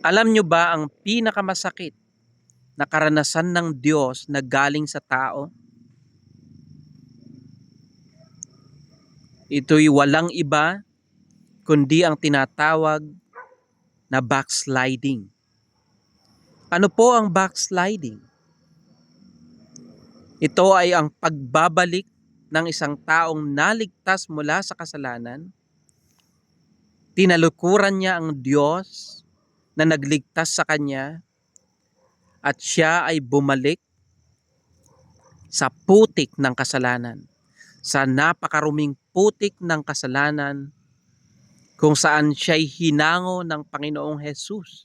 Alam nyo ba ang pinakamasakit na karanasan ng Diyos na galing sa tao? Ito'y walang iba kundi ang tinatawag na backsliding. Ano po ang backsliding? Ito ay ang pagbabalik ng isang taong naligtas mula sa kasalanan. Tinalukuran niya ang Diyos na nagligtas sa kanya at siya ay bumalik sa putik ng kasalanan, sa napakaruming putik ng kasalanan kung saan siya'y hinango ng Panginoong Hesus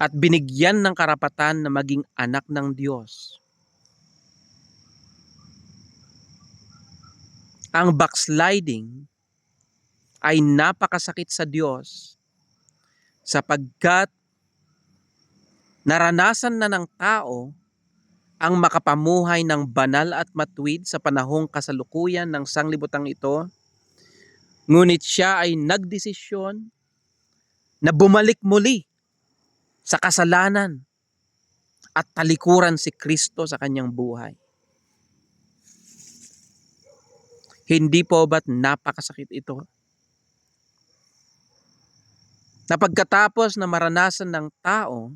at binigyan ng karapatan na maging anak ng Diyos. Ang backsliding ay napakasakit sa Diyos sapagkat naranasan na ng tao ang makapamuhay ng banal at matuwid sa panahong kasalukuyan ng sanglibutang ito, ngunit siya ay nagdesisyon na bumalik muli sa kasalanan at talikuran si Kristo sa kanyang buhay. Hindi po ba't napakasakit ito? Na pagkatapos na maranasan ng tao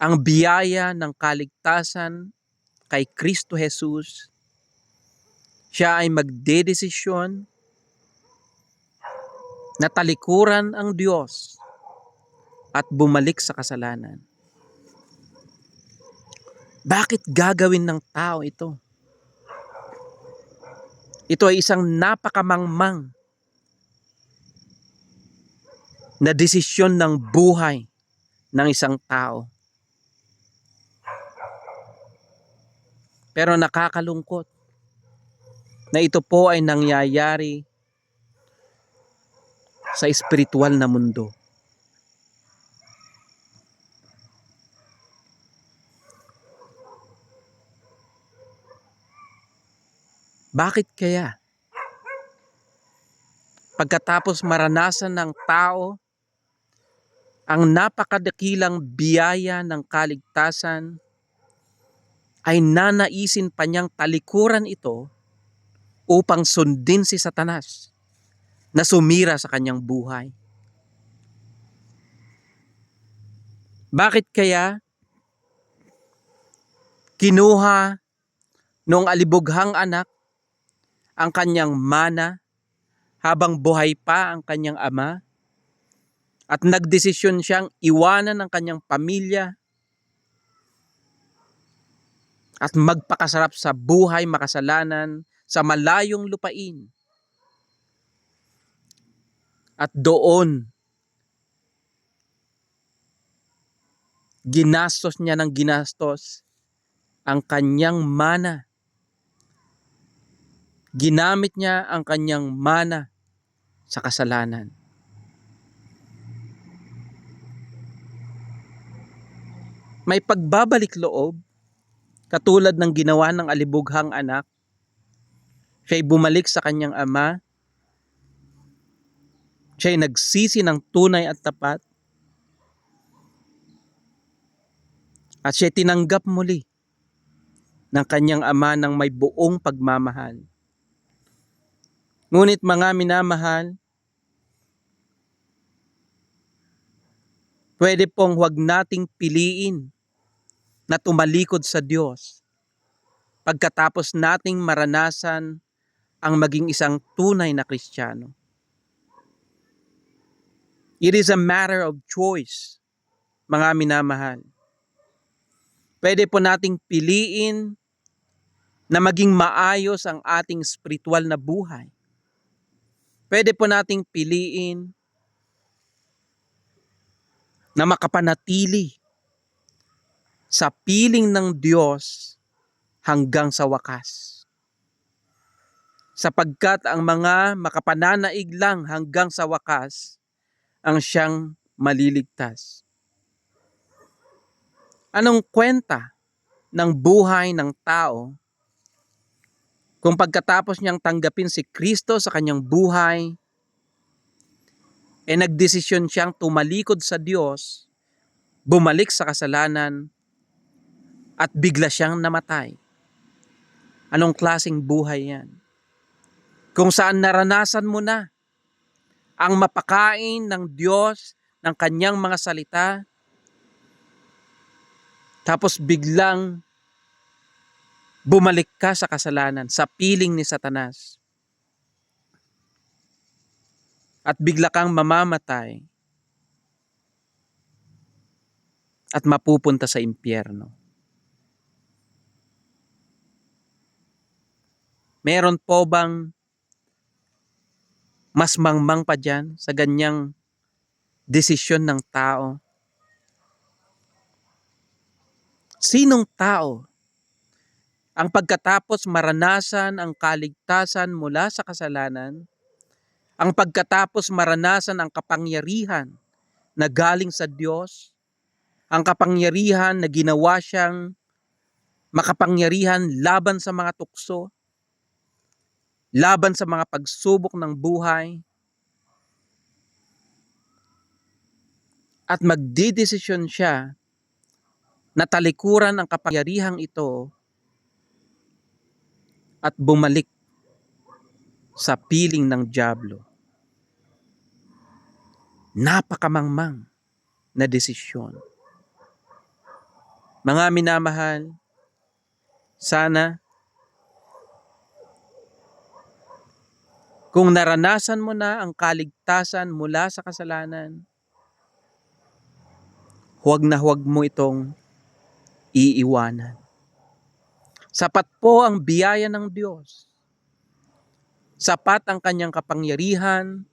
ang biyaya ng kaligtasan kay Kristo Jesus, siya ay magdedesisyon na talikuran ang Diyos at bumalik sa kasalanan. Bakit gagawin ng tao ito? Ito ay isang napakamangmang na desisyon ng buhay ng isang tao. Pero nakakalungkot na ito po ay nangyayari sa espiritual na mundo. Bakit kaya? Pagkatapos maranasan ng tao ang napakadakilang biyaya ng kaligtasan, ay nanaisin pa niyang talikuran ito upang sundin si Satanas na sumira sa kanyang buhay. Bakit kaya kinuha nung alibughang anak ang kanyang mana habang buhay pa ang kanyang ama at nagdesisyon siyang iwanan ang kanyang pamilya at magpakasarap sa buhay makasalanan sa malayong lupain. At doon, ginastos niya ng ginastos ang kanyang mana. Ginamit niya ang kanyang mana sa kasalanan. May pagbabalik loob Katulad ng ginawa ng alibughang anak, siya'y bumalik sa kanyang ama, siya'y nagsisi ng tunay at tapat, at siya'y tinanggap muli ng kanyang ama ng may buong pagmamahal. Ngunit mga minamahal, pwede pong huwag nating piliin na tumalikod sa Diyos pagkatapos nating maranasan ang maging isang tunay na Kristiyano. It is a matter of choice, mga minamahal. Pwede po nating piliin na maging maayos ang ating spiritual na buhay. Pwede po nating piliin na makapanatili sa piling ng Diyos hanggang sa wakas. Sapagkat ang mga makapananaig lang hanggang sa wakas ang siyang maliligtas. Anong kwenta ng buhay ng tao kung pagkatapos niyang tanggapin si Kristo sa kanyang buhay, eh nagdesisyon siyang tumalikod sa Diyos, bumalik sa kasalanan, at bigla siyang namatay. Anong klasing buhay yan? Kung saan naranasan mo na ang mapakain ng Diyos ng kanyang mga salita, tapos biglang bumalik ka sa kasalanan, sa piling ni Satanas. At bigla kang mamamatay at mapupunta sa impyerno. Meron po bang mas mangmang pa dyan sa ganyang desisyon ng tao? Sinong tao ang pagkatapos maranasan ang kaligtasan mula sa kasalanan, ang pagkatapos maranasan ang kapangyarihan na galing sa Diyos, ang kapangyarihan na ginawa siyang makapangyarihan laban sa mga tukso, laban sa mga pagsubok ng buhay, at magdidesisyon siya na talikuran ang kapangyarihang ito at bumalik sa piling ng Diablo. Napakamangmang na desisyon. Mga minamahal, sana kung naranasan mo na ang kaligtasan mula sa kasalanan, huwag na huwag mo itong iiwanan. Sapat po ang biyaya ng Diyos. Sapat ang kanyang kapangyarihan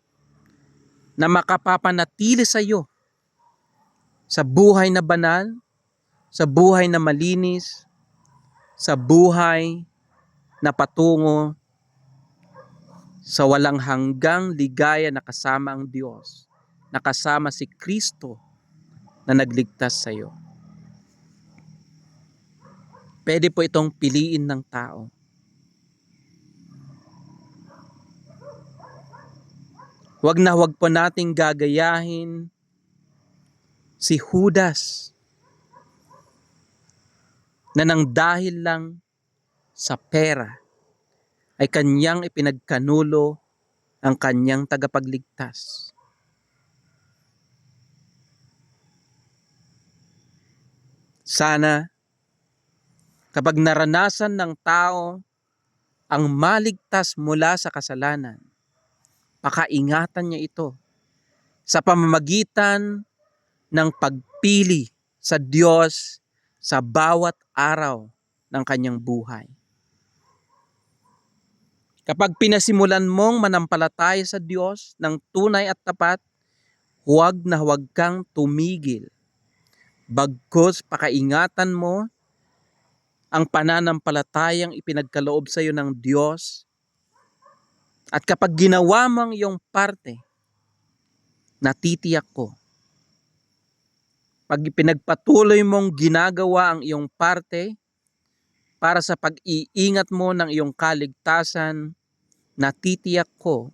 na makapapanatili sa iyo sa buhay na banal, sa buhay na malinis, sa buhay na patungo sa walang hanggang ligaya na kasama ang Diyos, na kasama si Kristo na nagligtas sa iyo. Pwede po itong piliin ng tao. Huwag na huwag po nating gagayahin si Judas na nang dahil lang sa pera ay kanyang ipinagkanulo ang kanyang tagapagligtas. Sana kapag naranasan ng tao ang maligtas mula sa kasalanan, pakaingatan niya ito sa pamamagitan ng pagpili sa Diyos sa bawat araw ng kanyang buhay. Kapag pinasimulan mong manampalataya sa Diyos ng tunay at tapat, huwag na huwag kang tumigil. Bagkus pakaingatan mo ang pananampalatayang ipinagkaloob sa iyo ng Diyos. At kapag ginawa mo ang iyong parte, natitiyak ko, pag ipinagpatuloy mong ginagawa ang iyong parte para sa pag-iingat mo ng iyong kaligtasan, natitiyak ko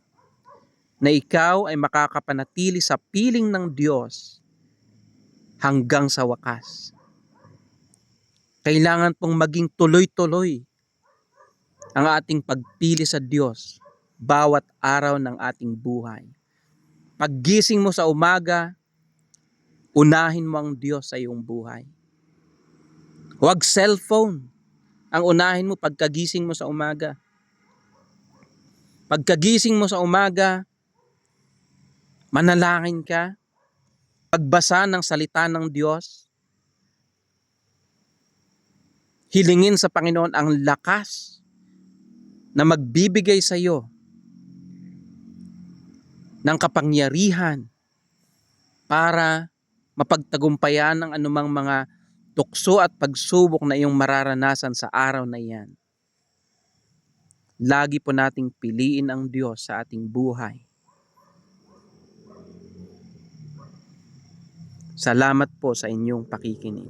na ikaw ay makakapanatili sa piling ng Diyos hanggang sa wakas. Kailangan pong maging tuloy-tuloy ang ating pagpili sa Diyos bawat araw ng ating buhay. Paggising mo sa umaga, unahin mo ang Diyos sa iyong buhay. Huwag cellphone ang unahin mo pagkagising mo sa umaga. Pagkagising mo sa umaga, manalangin ka, pagbasa ng salita ng Diyos, hilingin sa Panginoon ang lakas na magbibigay sa iyo ng kapangyarihan para mapagtagumpayan ang anumang mga tukso at pagsubok na iyong mararanasan sa araw na iyan. Lagi po nating piliin ang Diyos sa ating buhay. Salamat po sa inyong pakikinig.